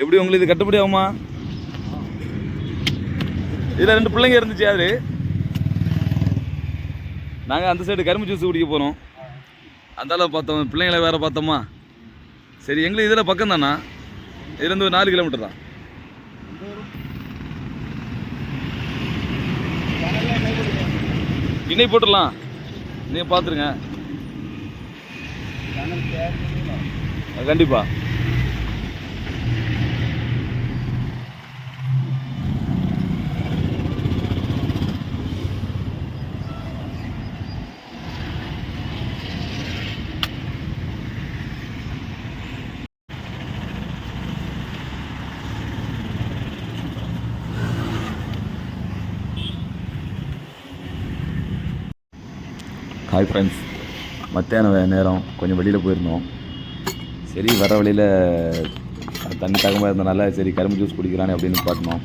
எப்படி உங்களுக்கு இது கட்டுப்படி ஆகுமா? இதில் ரெண்டு பிள்ளைங்க இருந்துச்சு யாரு? நாங்கள் அந்த சைடு கரும்பு ஜூஸ் குடிக்க போகிறோம் அந்தால பார்த்தோம் பிள்ளைங்களை வேறு பார்த்தோமா? சரி எங்களுக்கு இதில் பக்கம் தானா? இதுலேருந்து ஒரு நாலு கிலோமீட்டர் தான். இணை போட்டுடலாம். நீங்கள் பார்த்துருங்க. கண்டிப்பாக ஹாய் ஃப்ரெண்ட்ஸ் மத்தியான நேரம். கொஞ்சம் வெளியில் போயிருந்தோம். சரி வர வழியில் தண்ணி தகமாக இருந்தனால சரி கரும்பு ஜூஸ் குடிக்கிறானே அப்படின்னு பார்த்தோம்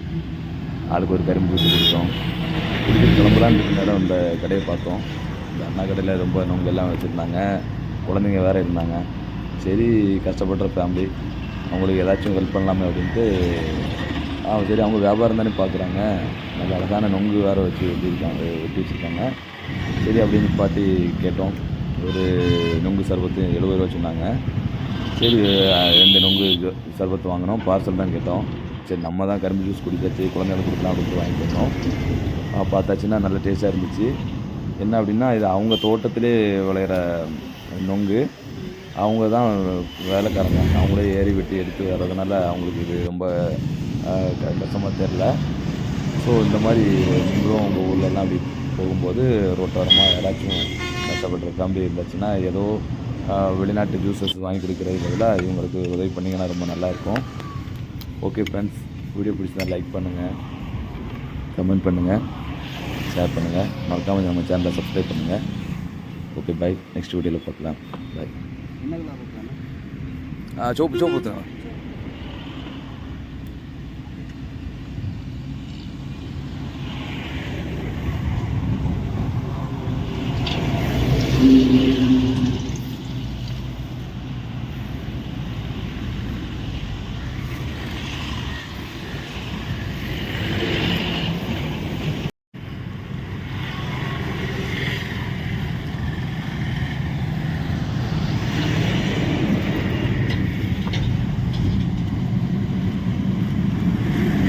ஆளுக்கு ஒரு கரும்பு ஜூஸ் குடித்தோம். குடிக்கிற கிளம்பலான்னு நேரம் இந்த கடையை பார்த்தோம். இந்த அண்ணா கடையில் ரொம்ப நோங்க எல்லாம் வச்சுருந்தாங்க. குழந்தைங்க வேறு இருந்தாங்க. சரி கஷ்டப்படுற ஃபேமிலி அவங்களுக்கு ஏதாச்சும் ஹெல்ப் பண்ணலாமே அப்படின்ட்டு ஆ சரி அவங்க வியாபாரம் தானே பார்க்குறாங்க. நல்ல அழகான நொங்கு வேறு வச்சு வெட்டியிருக்காங்க வெட்டி வச்சுருக்காங்க. சரி அப்படின்னு பாட்டி கேட்டோம். ஒரு நொங்கு சர்பத்து எழுபது ரூபா சொன்னாங்க. சரி ரெண்டு நொங்கு சர்பத்து வாங்கினோம் பார்சல் தான் கேட்டோம். சரி நம்ம தான் கரும்பு ஜூஸ் குடிக்காச்சு குழந்தைங்களுக்கு கொடுக்கலாம் அப்படின்னு வாங்கி வந்தோம். பார்த்தாச்சுன்னா நல்ல டேஸ்ட்டாக இருந்துச்சு. என்ன அப்படின்னா இது அவங்க தோட்டத்திலே விளையிற நொங்கு. அவங்க தான் வேலைக்காரங்க. அவங்களே ஏறி வெட்டி எடுத்து வர்றதுனால அவங்களுக்கு இது ரொம்ப கஷ்டமாக தெரில ஸோ இந்த மாதிரி நீங்களும் உங்கள் ஊர்லலாம் அப்படி போகும்போது ரோட்டோரமாக யாராச்சும் கஷ்டப்படுற ஃபேமிலி இருந்துச்சுன்னா ஏதோ வெளிநாட்டு ஜூஸஸ் வாங்கி கொடுக்குறதுக்கு பதிலாக இவங்களுக்கு உதவி பண்ணிங்கன்னா ரொம்ப நல்லாயிருக்கும் ஓகே ஃப்ரெண்ட்ஸ் வீடியோ பிடிச்சதா லைக் பண்ணுங்கள் கமெண்ட் பண்ணுங்கள் ஷேர் பண்ணுங்கள் மறக்காமல் நம்ம சேனலை சப்ஸ்கிரைப் பண்ணுங்கள் ஓகே பை நெக்ஸ்ட் வீடியோவில் பார்க்கலாம். பை சோப்பு சோப்பு ஊற்றுங்க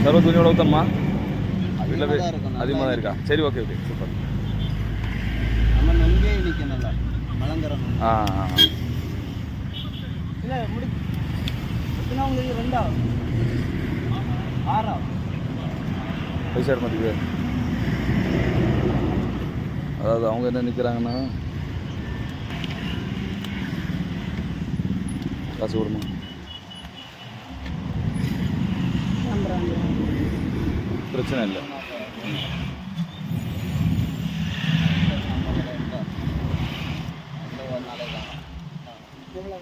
சர்வ தான் இருக்கும். அதிகமாக தான் இருக்கா? சரி ஓகே ஓகே சூப்பர் நம்ம நொங்கே நிற்கணும்ல மலங்கரம் ஆ ஆ, ஆ. இல்லை முடி உங்களுக்கு ரெண்டா? ஆறா? பைசா மாட்டுக்கு அதாவது அவங்க என்ன நிற்கிறாங்கன்னா காசு விடுமா பிரச்சனை இல்லை. Mua.